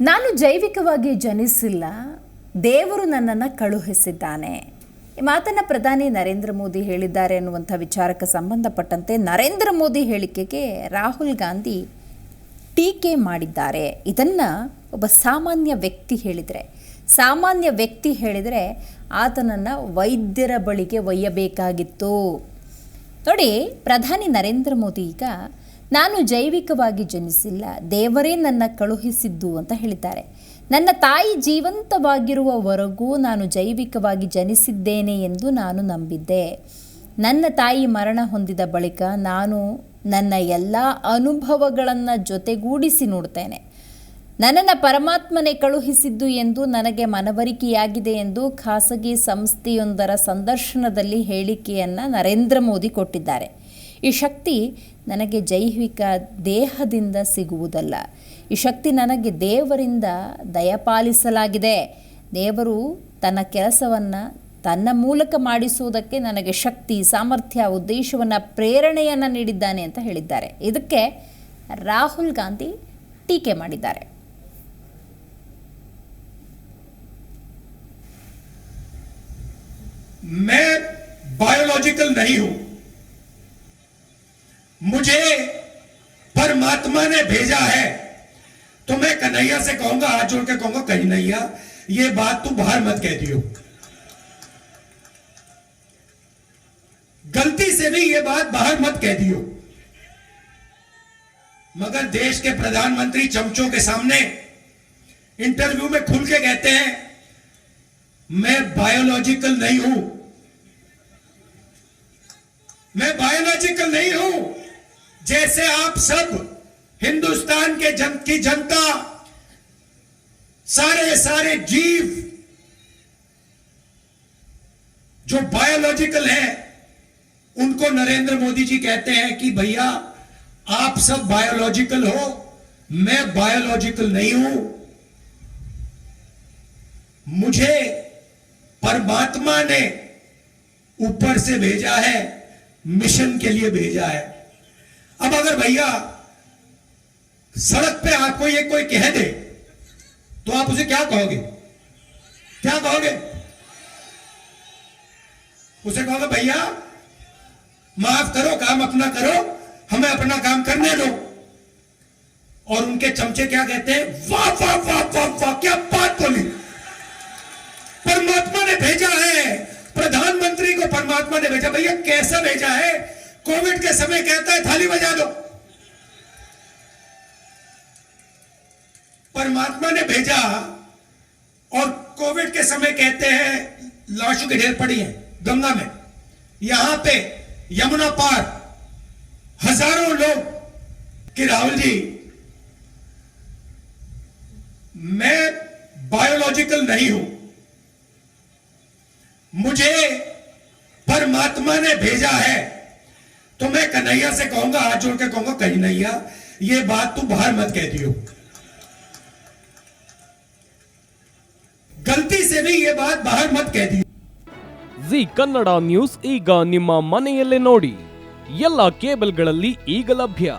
ನಾನು ಜೈವಿಕವಾಗಿ ಜನಿಸಿಲ್ಲ, ದೇವರು ನನ್ನನ್ನು ಕಳುಹಿಸಿದ್ದಾನೆ. ಮಾತನ್ನು ಪ್ರಧಾನಿ ನರೇಂದ್ರ ಮೋದಿ ಹೇಳಿದ್ದಾರೆ ಅನ್ನುವಂಥ ವಿಚಾರಕ್ಕೆ ಸಂಬಂಧಪಟ್ಟಂತೆ ನರೇಂದ್ರ ಮೋದಿ ಹೇಳಿಕೆಗೆ ರಾಹುಲ್ ಗಾಂಧಿ ಟೀಕೆ ಮಾಡಿದ್ದಾರೆ. ಇದನ್ನು ಒಬ್ಬ ಸಾಮಾನ್ಯ ವ್ಯಕ್ತಿ ಹೇಳಿದರೆ, ಸಾಮಾನ್ಯ ವ್ಯಕ್ತಿ ಹೇಳಿದರೆ ಆತನನ್ನು ವೈದ್ಯರ ಬಳಿಗೆ ಒಯ್ಯಬೇಕಾಗಿತ್ತು. ನೋಡಿ, ಪ್ರಧಾನಿ ನರೇಂದ್ರ ಮೋದಿ ಈಗ ನಾನು ಜೈವಿಕವಾಗಿ ಜನಿಸಿಲ್ಲ, ದೇವರೇ ನನ್ನ ಕಳುಹಿಸಿದ್ದು ಅಂತ ಹೇಳಿದ್ದಾರೆ. ನನ್ನ ತಾಯಿ ಜೀವಂತವಾಗಿರುವವರೆಗೂ ನಾನು ಜೈವಿಕವಾಗಿ ಜನಿಸಿದ್ದೇನೆ ಎಂದು ನಾನು ನಂಬಿದ್ದೆ. ನನ್ನ ತಾಯಿ ಮರಣ ಹೊಂದಿದ ಬಳಿಕ ನಾನು ನನ್ನ ಎಲ್ಲ ಅನುಭವಗಳನ್ನು ಜೊತೆಗೂಡಿಸಿ ನೋಡ್ತೇನೆ. ನನ್ನನ್ನು ಪರಮಾತ್ಮನೇ ಕಳುಹಿಸಿದ್ದು ಎಂದು ನನಗೆ ಮನವರಿಕೆಯಾಗಿದೆ ಎಂದು ಖಾಸಗಿ ಸಂಸ್ಥೆಯೊಂದರ ಸಂದರ್ಶನದಲ್ಲಿ ಹೇಳಿಕೆಯನ್ನು ನರೇಂದ್ರ ಮೋದಿ ಕೊಟ್ಟಿದ್ದಾರೆ. ಈ ಶಕ್ತಿ ನನಗೆ ಜೈವಿಕ ದೇಹದಿಂದ ಸಿಗುವುದಲ್ಲ ಈ ಶಕ್ತಿ ನನಗೆ ದೇವರಿಂದ ದಯಪಾಲಿಸಲಾಗಿದೆ ದೇವರು ತನ್ನ ಕೆಲಸವನ್ನು ತನ್ನ ಮೂಲಕ ಮಾಡಿಸುವುದಕ್ಕೆ ನನಗೆ ಶಕ್ತಿ ಸಾಮರ್ಥ್ಯ ಉದ್ದೇಶವನ್ನು ಪ್ರೇರಣೆಯನ್ನು ನೀಡಿದ್ದಾನೆ ಅಂತ ಹೇಳಿದ್ದಾರೆ ಇದಕ್ಕೆ ರಾಹುಲ್ ಗಾಂಧಿ ಟೀಕೆ ಮಾಡಿದ್ದಾರೆ मैं बायोलॉजिकल नहीं हूं मुझे परमात्मा ने भेजा है। तो मैं कन्हैया से कहूँगा, हाथ जोड़ के कहूँगा, कन्हैया, ये बात तू बाहर मत कह दियो। गलती से भी ये बात बाहर मत कह दियो। मगर देश के प्रधानमंत्री चमचों के सामने इंटरव्यू में खुल के कहते हैं, मैं बायोलॉजिकल नहीं हूँ। मैं बायोलॉजिकल नहीं हूँ। जैसे आप सब हिंदुस्तान के जन, की जनता, सारे सारे जीव जो बायोलॉजिकल है, उनको नरेंद्र मोदी जी कहते हैं कि भैया, आप सब बायोलॉजिकल हो, मैं बायोलॉजिकल नहीं हूँ। मुझे परमात्मा ने ऊपर से भेजा है, मिशन के लिए भेजा है। अब अगर भैया सड़क पे आपको ये कोई कह दे तो आप उसे क्या कहोगे? क्या कहोगे? उसे कहोगे, भैया, माफ़ करो, काम अपना करो, हमें अपना काम करने दो। और उनके चमचे क्या कहते हैं? वाह वाह वाह वाह वाह, क्या बात बोली। परमात्मा ने भेजा है प्रधानमंत्री को परमात्मा ने भेजा भैया कैसा भेजा है कोविड के समय कहता है, थाली बजा दो। परमात्मा ने भेजा और कोविड के समय कहते हैं, लाशों की ढेर पड़ी है, गंगा में। यहाँ पे यमुना पार हज़ारों लोग कि राहुल जी, मैं बायोलॉजिकल नहीं हूँ। मुझे परमात्मा ने भेजा है। तो मैं कन्हैया से कहूंगा हाथ जोड़ के कहूंगा कन्हैया ये बात तू बाहर मत कह दियो गलती से भी ये बात बाहर मत कह दियो ಜಿ ಕನ್ನಡ ನ್ಯೂಸ್ ಈಗ ನಿಮ್ಮ ಮನೆಯಲ್ಲೇ ನೋಡಿ ಎಲ್ಲ ಕೇಬಲ್ಗಳಲ್ಲಿ ಈಗ ಲಭ್ಯ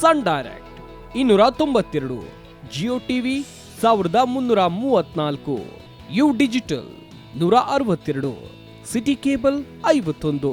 ಸನ್ ಡೈರೆಕ್ಟ್ ಇನ್ನೂರ ತೊಂಬತ್ತೆರಡು ಜಿಯೋ ಟಿವಿ ಸಾವಿರದ ಮುನ್ನೂರ ಮೂವತ್ನಾಲ್ಕು ಯು ಡಿಜಿಟಲ್ ನೂರ ಅರವತ್ತೆರಡು ಸಿಟಿ ಕೇಬಲ್ ಐವತ್ತೊಂದು